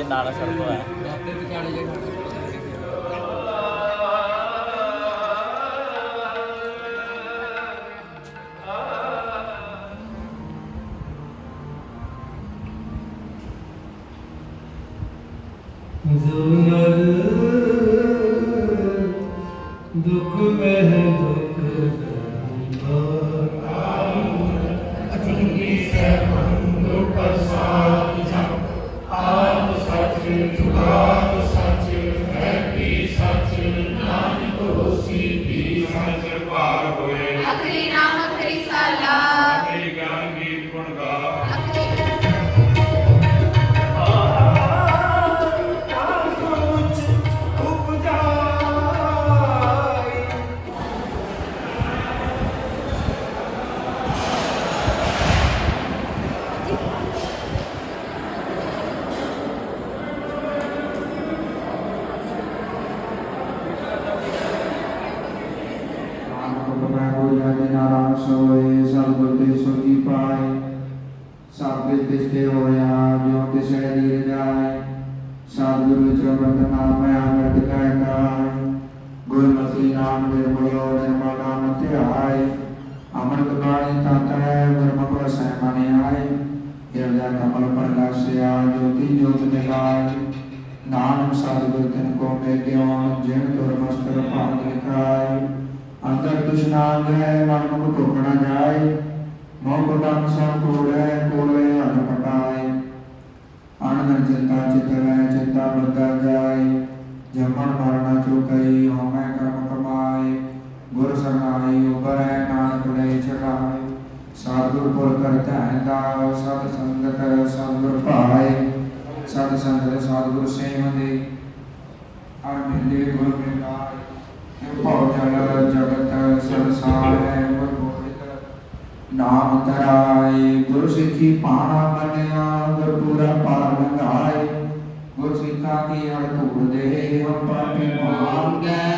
ਮਹਾਰਾਜ ਪਤਾ ਲੱਗ ਜੇ ਨਾਨਕ ਮੈਂ ਹੋਇਆ ਦੇ ਨਾਰਾਇਣ ਸੋਏ ਸਤਿਗੁਰ ਦੇ ਸੁਖੀ ਪਾਏ ਸਭ ਦੇ ਤਿਸਤੇ ਹੋਇਆ ਜੋ ਤਿਸੈ ਦੀ ਜਾਏ ਸਤਿਗੁਰੂ ਚਰਨ ਨਾਮ ਮੈਂ ਅੰਮ੍ਰਿਤ ਕਹਿ ਕਾਇ ਗੁਰਮਤਿ ਨਾਮ ਨਿਰਮਲੋ ਨਿਰਮਲ ਨਾਮ ਧਿਆਏ ਅੰਮ੍ਰਿਤ ਬਾਣੀ ਤਤ ਹੈ ਗੁਰਮੁਖ ਰਸੈ ਮਨਿ ਆਏ ਹਿਰਦੈ ਕਮਲ ਪ੍ਰਗਾਸਿਆ ਜੋਤੀ ਜੋਤ ਨਿਗਾਏ ਨਾਨਕ ਸਤਿਗੁਰ ਤਿਨ ਕੋ ਮੇਲਿਓ ਜਿਨ ਤੁਰ ਮਸਤਰ ਭਾਗ ਲਿਖਾਏ ਅੰਦਰ ਤੁਸ਼ਨਾ ਗ੍ਰਹਿ ਮਨ ਮੁਖ ਧੋਖ ਜਾਏ, ਮੋਹ ਬਟਨ ਸਭ ਕੋੜੈ, ਕੋੜੇ ਅਨ ਪਟਾਏ। ਅਨੰਦ ਚਿੰਤਾ ਚਿਤ ਚਿੰਤਾ ਬੱਧਾ ਜਾਏ। ਜਮਨ ਮਰਨਾ ਚੁਕਈ, ਹਉਮੈ ਕਰਮ ਕਮਾਏ। ਗੁਰ ਸਰਨਾਈ ਉਬਰੈ, ਨਾਨਕ ਲੈ ਛਡਾਏ ਸਤਿਗੁਰ ਪੁਰ ਕਰਤਾ ਹੈ ਦਾ ਸਤ ਸੰਗਤ ਸਤਿਗੁਰ ਭਾਏ। ਸਤ ਸੰਗਤ ਸਤਿਗੁਰ ਸੇਵ ਦੇ। ਮਿਲੇ ਗੁਰ ਮਿਲਾਏ। ਭਉ ਜਲ ਜਗਤ ਸੰਸਾਰ ਹੈ ਗੁਰ ਗੋਬਿੰਦ ਨਾਮ ਤਰਾਏ ਗੁਰ ਸਿੱਖੀ ਪਾਣਾ ਮੰਨਿਆ ਗੁਰ ਪੂਰਾ ਪਾਰ ਲੰਘਾਏ ਗੁਰ ਸਿੱਖਾ ਕੀ ਹਰ ਧੂੜ ਦੇ ਹਮ ਪਾਪੀ ਭਾਗੈ ਧੰਮਾ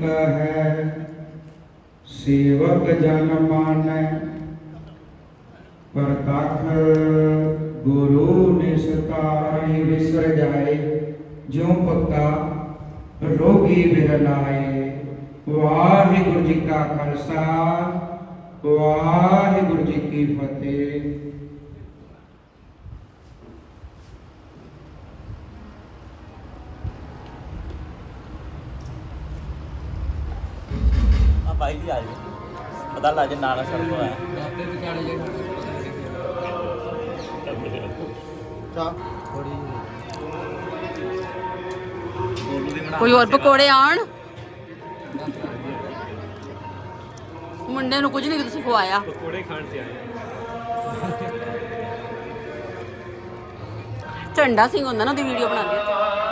ਕੀਤਾ ਹੈ। ਸੇਵਕ ਜਨ ਮਾਨੈ ਪ੍ਰਤਖ ਗੁਰੂ ਨੇ ਸਤਾਰੇ ਵਿਸਰ ਜਾਏ, ਜਿਉ ਪੱਕਾ ਰੋਗੀ ਬਿਰਲਾਏ ਵਾਹਿਗੁਰੂ ਜੀ ਕਾ ਖਾਲਸਾ, ਵਾਹਿਗੁਰੂ ਜੀ ਕੀ ਫਤਿਹ। ਕੋਈ ਹੋਰ ਪਕੌੜੇ ਆਣ ਮੁੰਡੇ ਨੂੰ ਕੁਝ ਨਹੀਂ ਤੁਸੀਂ ਖਵਾਇਆ। ਪਕੌੜੇ ਖਾਣ ਤੇ ਆਏ ਝੰਡਾ ਸਿੰਘ ਹੁੰਦਾ ਨਾ ਉਹਦੀ ਵੀਡੀਓ ਬਣਾਉਂਦੇ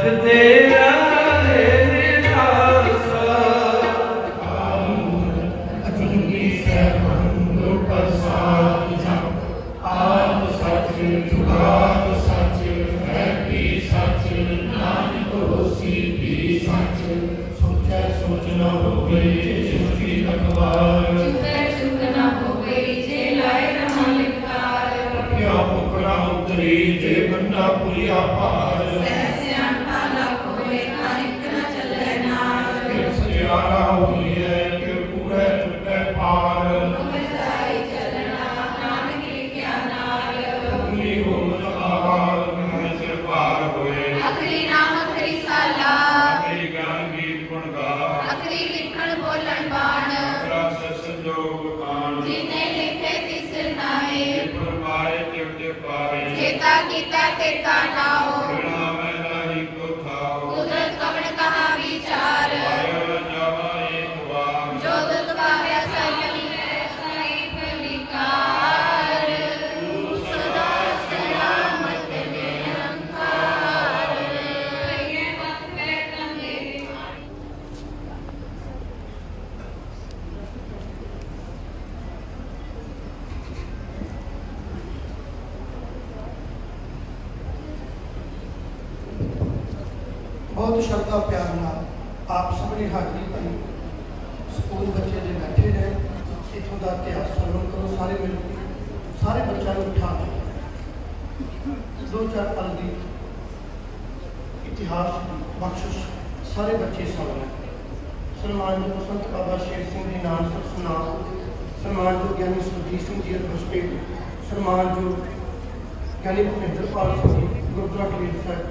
सकते ਸ਼ਰਧਾ ਪਿਆਰ ਨਾਲ ਆਪ ਸਭ ਹਾਜ਼ਰੀ ਭਰੀ ਸਕੂਲ ਬੱਚੇ ਦੇ ਬੈਠੇ ਨੇ, ਇੱਥੋਂ ਦਾ ਇਤਿਹਾਸ ਸਰਵਣ ਕਰੋ, ਸਾਰੇ ਮਿਲ ਸਾਰੇ ਬੱਚਿਆਂ ਨੂੰ ਉਠਾ ਕੇ। ਦੋ ਚਾਰ ਪਲ ਦੀ ਇਤਿਹਾਸ ਬਖਸ਼ਿਸ਼ ਸਾਰੇ ਬੱਚੇ ਸੁਣਨ ਸਨਮਾਨਯੋਗ ਸੰਤ ਬਾਬਾ ਸ਼ੇਰ ਸਿੰਘ ਜੀ ਨਾਲ ਸਤਨਾਮ ਸਨਮਾਨਯੋਗ ਗਿਆਨੀ ਸੁਰਜੀਤ ਸਿੰਘ ਜੀ ਯੂਨੀਵਰਸਿਟੀ ਸਨਮਾਨਯੋਗ ਗਿਆਨੀ ਭੁਪਿੰਦਰ ਪਾਲ ਸਿੰਘ ਗੁਰਦੁਆਰਾ ਕਬੀਰ ਸਾਹਿਬ।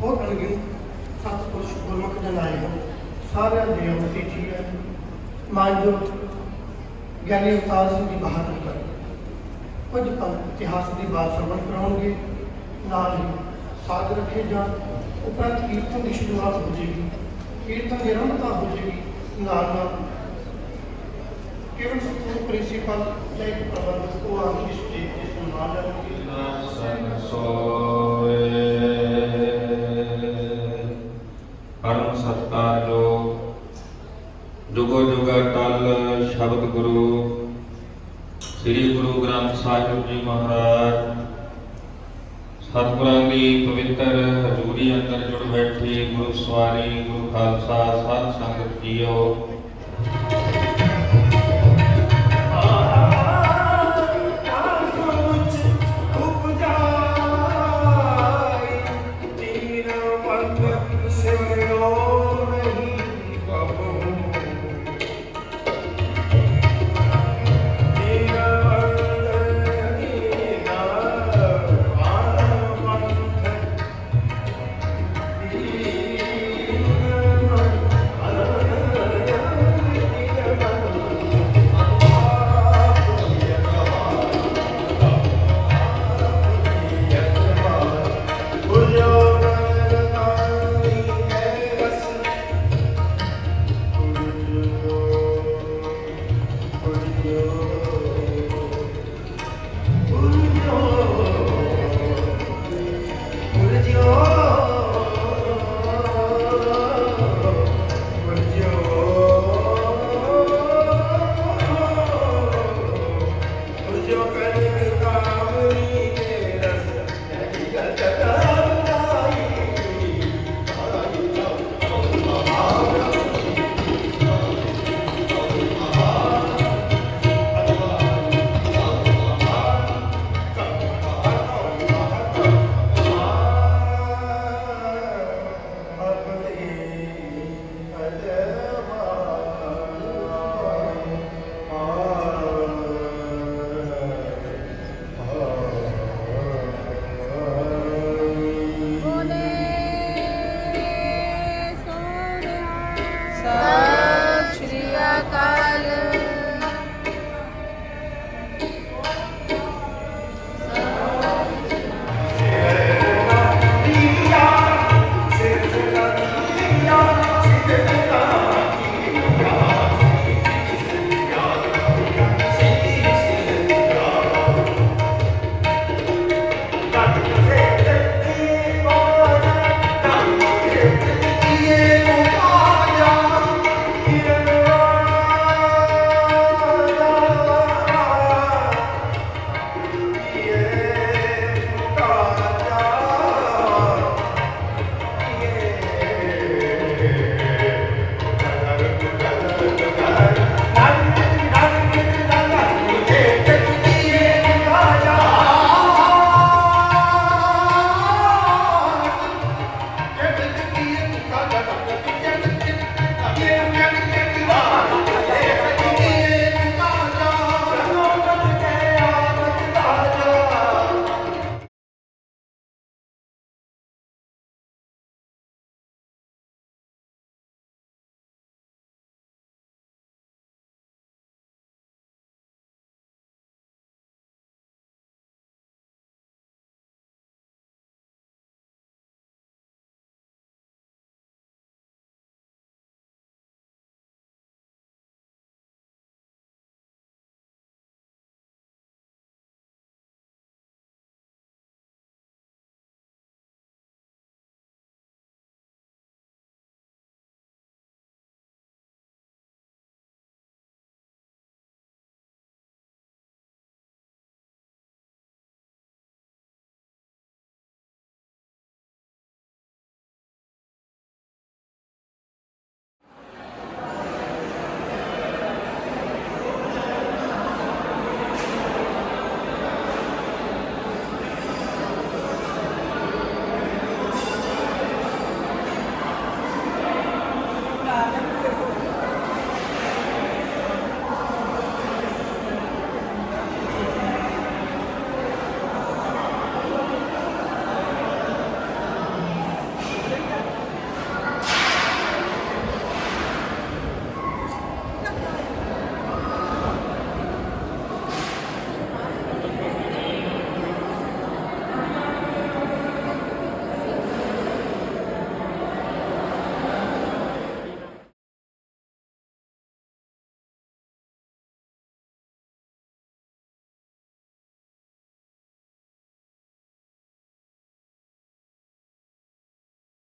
ਹੋਰ ਅਣਗਿਣਤ ਸਤਿਪੁਰਸ਼ ਗੁਰਮੁਖ ਜਨ ਆਏ ਹਨ ਸਾਰਿਆਂ ਦੇ ਅਮਤੀ ਜੀ ਹੈ ਮਾਨਯੋਗ ਗਿਆਨੀ ਅਵਤਾਰ ਸਿੰਘ ਜੀ ਬਹਾਦਰ ਕਰ ਕੁਝ ਪਲ ਇਤਿਹਾਸ ਦੀ ਬਾਤ ਸਰਵਣ ਕਰਾਉਣਗੇ। ਨਾਲ ਹੀ ਸਾਧ ਰੱਖੇ ਜਾਣ। ਉਪਰੰਤ ਕੀਰਤਨ ਦੀ ਸ਼ੁਰੂਆਤ ਹੋ ਜਾਏਗੀ। ਕੀਰਤਨ ਦੀ ਆਰੰਭਤਾ ਹੋ ਜਾਏਗੀ। ਨਾਲ ਨਾਲ ਕੇਵਲ ਸਤਿਗੁਰੂ ਪ੍ਰਿੰਸੀਪਲ ਜਾਂ ਇੱਕ ਪ੍ਰਬੰਧਕ ਉਹ ਆ ਕੇ ਸਟੇਜ ਤੇ ਸਨਮਾਨ ਕਰਨਗੇ ਪਰਮ ਸਤਕਾਰ ਜੁਗੋ ਜੁਗਾ ਟਲ ਸ਼ਬਦ ਗੁਰੂ। ਸ੍ਰੀ ਗੁਰੂ ਗ੍ਰੰਥ ਸਾਹਿਬ ਜੀ ਮਹਾਰਾਜ। ਸਤਿਗੁਰਾਂ ਦੀ ਪਵਿੱਤਰ ਹਜ਼ੂਰੀ ਅੰਦਰ ਜੁੜ ਬੈਠੀ ਗੁਰੂ ਸਵਾਰੀ ਗੁਰੂ ਖਾਲਸਾ, ਸਾਧ ਸੰਗਤ ਜੀਓ।